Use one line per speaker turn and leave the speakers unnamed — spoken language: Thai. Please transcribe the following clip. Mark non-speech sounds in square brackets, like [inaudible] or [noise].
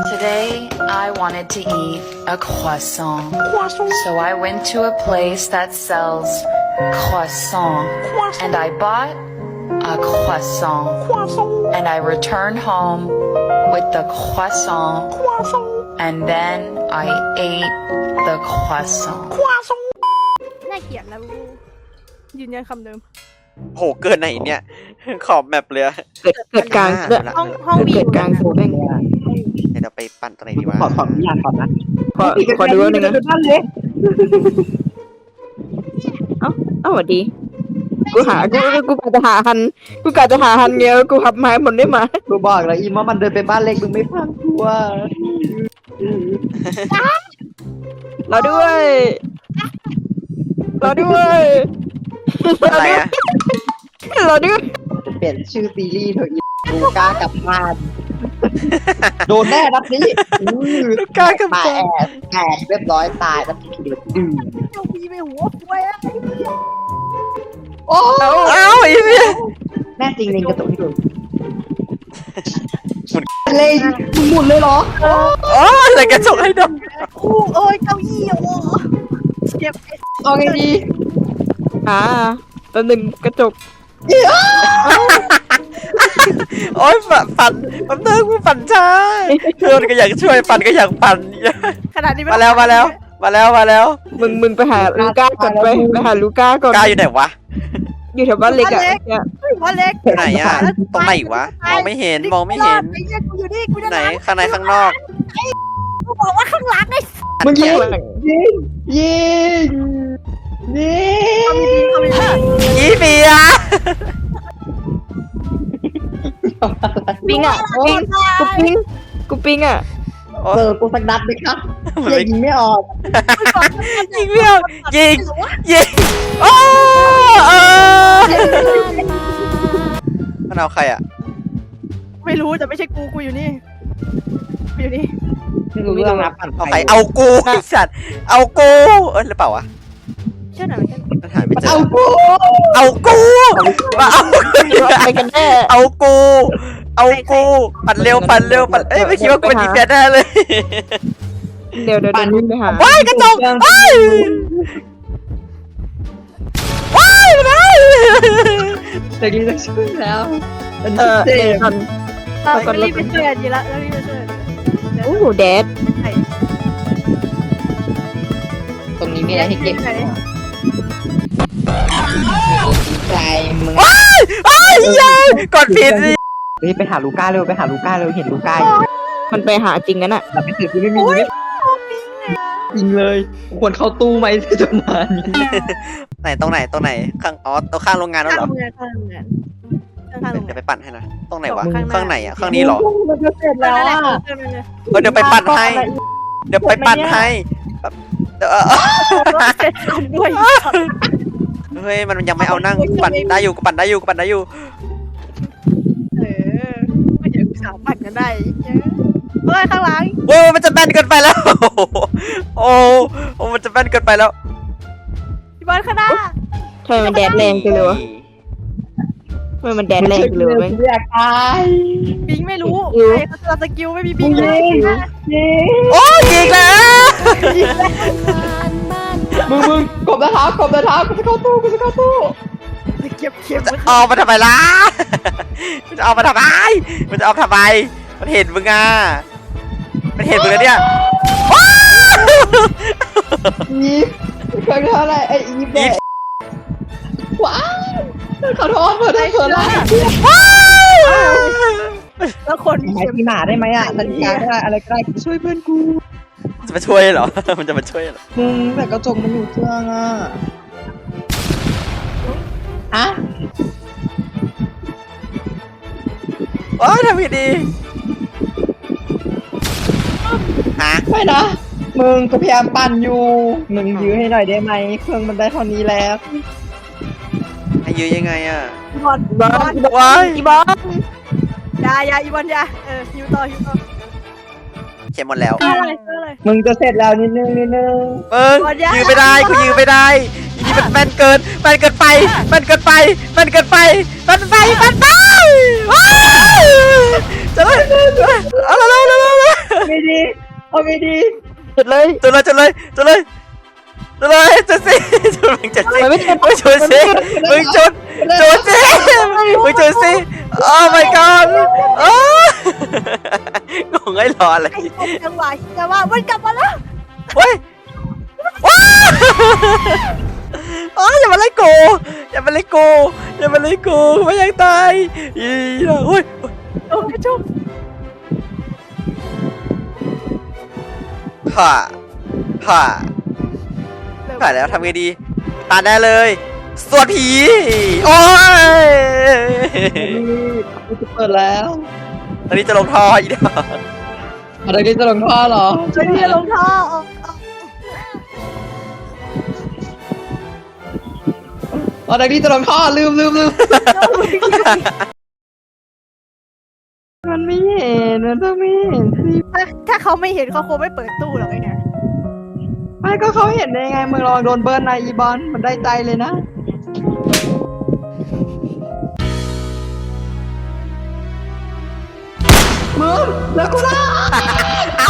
Today, I wanted to eat a croissant. So I went to a place that sells croissant. And I bought a croissant. And I returned home with the croissant. And then I ate the croissant.
น่าเกลียดนะบูยืนยันคำเดิม
โหเกินไหนเนี่ย ขอบแมปเลยอะ
เกิดเกิดกลาง
อ่า
เกิด
ห้องห้องมี
เกิดกลางโถแม่ง [laughs]
เดี๋ยวเราไปปั่นตรงไหนดีวะ
ขอขออนุญาตก่อนนะ
ขอขอดูหนึ่งนะเอ้าเอ้าสวัสดี กูหากูกูกะจะหาฮันกูกะจะหาฮันเงี้ยกูขับไม้หมดได้มา
กูบอกแล้วอีมว่ามันเดินไปบ้านเล็กมึงไม่พังตัว
เราด้วยเราด้วย
อะไรอะ
เราด้วย
เปลี่ยนชื่อซีรีส์เถอะอีกูกล้ากลับบ้าน โดนแน่นัดนี้อื้อ
กล้ากลับ
ตาย
บ้าน
แอบแอบเรียบร้อยตายนัดทีเดียวดื้อ
เจ้าพี่ไปหัวควายอะ
โอ้
เอา
เอ้าไอ้เหี้ย
แน่จริงเล็งกระตุกให้ดูเลยมึงหมุนเลยเหรอ
โอ้ยอะไรกระจกให้ดม
อู้เอ้ยเก้าอี้โอ้เจ็บ
เอาไงดี
อ่าตัวหนึ่งกระจก
โอ้ยปั่นปั่นแป๊บนึงกูปั่นช้าเพื่อนก็อยากช่วยปั่นก็อยากปั่น
ขนาดนี้ไมา
แล้วมาแล้วมาแล้วมาแล้ว
มึงมึงไปหาลูก้าก่อนไปไปหาลูก้าก่อน
กล้าอยู่ไหนวะ
อยู่แถวบ้านเล็กอะเนี่ย
เฮ้ยว่าเล็ก
ไหนอะตรงไหนวะมองไม่เห็นมองไม่เห็น
ไอ้เหี้ยกูอยู่นี่กูจะ
ไหนข้างในข้างนอก
กูบอกว่าข้างหลังไอ้
มึงยิง
ข้างหลัง
ยิงยิงยิง
ปิงอะปิงกูปิงกูปิงอะ
โอ้
เจอกูสักนัดไหมครับ
มัน
เหี้ย
ไม่
ยิงไม่ออก
ยิงไม่ออกยิงยิงโอ้เออมันเอาใครอะ
ไม่รู้แต่ไม่ใช่กูกูอยู่นี่กูอยู่นี่
ไม่รู้เรื่องนะปั่น
เอาใครเอากูไอ้สัตว์เอากูเอ้ยหรือเปล่าวะ
เชื่อหน่อยเชื่อ หน่อย
มันหายไปเจอ
เอากู
เอากูมาเอา
ไปกันแน่
เอากู เอากู ปั่นเร็ว ปั่นเร็ว ปั่นเอ้ยไม่คิดว่ากูเป็นดีแฟนแน่เลย
เดี๋ยวเดี๋ยวเดี๋ยววิ่งไปหา
ว้ายกระจกว้ายว้ายว้าย
แต่กี้จะช่วยแล้วเป็น
เออ
เจ็
เดี๋ยว
บ
ก่อน
เรา
เอาก่อน
รีบไปช่วยอันนี้ละเรารีบไปช่วยอันนี้
โอ้โหแดด
ตรงนี้มีอะไรให้เก็บ ใจมึง
ว้ายว้ายยัยกดผิดสิ
เฮ้ยไปหาลูก้าเร็วไปหาลูก้าเร็วเห็นลูก้าอยู่
มันไปหาจริงกันอะ
แต่ไม่ถือกูไม่มีไม่ยิงเลยควรเข้าตู้ไหมจะมานี้
ไหนตรงไหนตรงไหนข้างอ๋อตรงข้างโรงงานแล้ว
ข้าง
เหร
โร
อง
งานข้างโรงงานข้างโรง
เดี๋ยว
งาน
ไปปั่นให้นะตรงไหนวะ
ข้างหน้า
ข้างไหนอะข้างนี้เหรอ
มันจะเสร็จแล้ว
นั่นแหละ
อะ
เออนั่นแหละ
เออเดี๋ยวไปปั่นให้เดี๋ยวไปปั่นให้แบบเดี๋ยวเออ
เสร็จทันด้วย
เฮ้ยมันยังไม่เอานั่งกูปั่นได้อยู่กูปั่นได้อยู่กูปั่นได้อยู่
เออไม่เดี๋ยวกูสามปั่นกันได้เยอะเฮ้ยข้างหลัง
โอ้มันจะแบนเกินไปแล้ว โอ้โอ้มันจะแบนเกินไปแล้ว
พี่บอลข้างหน้า
ทำไมมันแดดแรงจังเลยวะทำไมมันแดดแรงจังเลยวะแม่ง
เรียกตาย
ปิงไม่รู้
สกิล
ใครเขาจะสกิลไม่มีปิงเลย
ยิง
โอ้ยิงแล้ว
มึงมึงกบนะเท้ากบนะเท้ากูจะเข้าตู้กูจะเข้าตู้
เก็บเข็ม
จะเอามาทำไมล่ะ มันจะเอามาทำไม มันจะเอาทำไม มันเห็นมึงอะ มันเห็นมึงแล้วเนี่ยว้าว
อีฟเคยเท่าไรไอ้อีฟเนี่ยว้าวขอโทษเพื่อนได้เพื่อนละ
แล้วคน
หายที่หนาได้ไหมอะนาฬิกาได้อะไรก็ได้ช่วยเพื่อนกู
จะมาช่วยเหรอ มันจะมาช่วยเหรอ
มึงแต่กระจกมันอยู่เครื่องอะอะ
โอ้ยทำผิดดีฮะ
ไม่นะ มึงก็พยายามปั่นอยู่ มึงยื้อให้หน่อยได้ไหม เครื่องมันได้เท่านี้แล้ว
ให้ยื้อยังไงอะ
อีบอล
อีบอล
ว้าย
อีบอล
ยาอยาอีบอลอยาเออฮิวต่อฮิวต่อ
เข็มหมดแล้ว
เอออะไรเอออะไร
มึงจะเสร็จแล้วนิดนึงนิดนึง
มึง
หมดยัง
ยื้อไม่ได้กูยื้อไม่ได้อีนี่มันแมนเกินแมนเกินไปแมนเกินไปแมนเกินไปแมนไปแมนไปว้าวจะเลยเอาละเอาละเอาละ
ไม่เอาไม่ดี
เจ็ดเลย
จนเลยจนเลยจนเลยจนเลยจนสิจนมึงจนสิ
ไม่เจ็บ
มึงจนสิมึงจนจนสิมึงจนสิโอ้ my god โอ้ งงไอ้รออะไร
ไอ้พวกจังหวะจะว่ามันกลับมาแล้ว
เฮ้ยว้าอ๋ออย่ามาไล่กูอย่ามาไล่กูอย่ามาไล่กูไม่อยากตายอีโอ้ย
โอ้ยจุ๊บ
ผ่าผ่าผ่าแล้วทำไงดี ตาแน่เลยสวดผี โอ้ย
กูจะเปิดแล้ว
ตอนนี้จะลงท่ออีกแล้ว
อะไรนี่จะลงท่อเหรอ
จะเรียลงท่อออก
อะไรนี่จะลงท่อลืมลืมลืม
มันไม่เห็นมันต้องไม่เห็นสิ
ถ้าถ้าเขาไม่เห็นเขาคงไม่เปิดตู้หรอกไอ้เนี่ย
ไม่ก็เขาเห็นได้ไงมึงลองโดนเบิร์นนายอีบอลมันได้ใจเลยนะ มึงแล้วก็ได้
เอา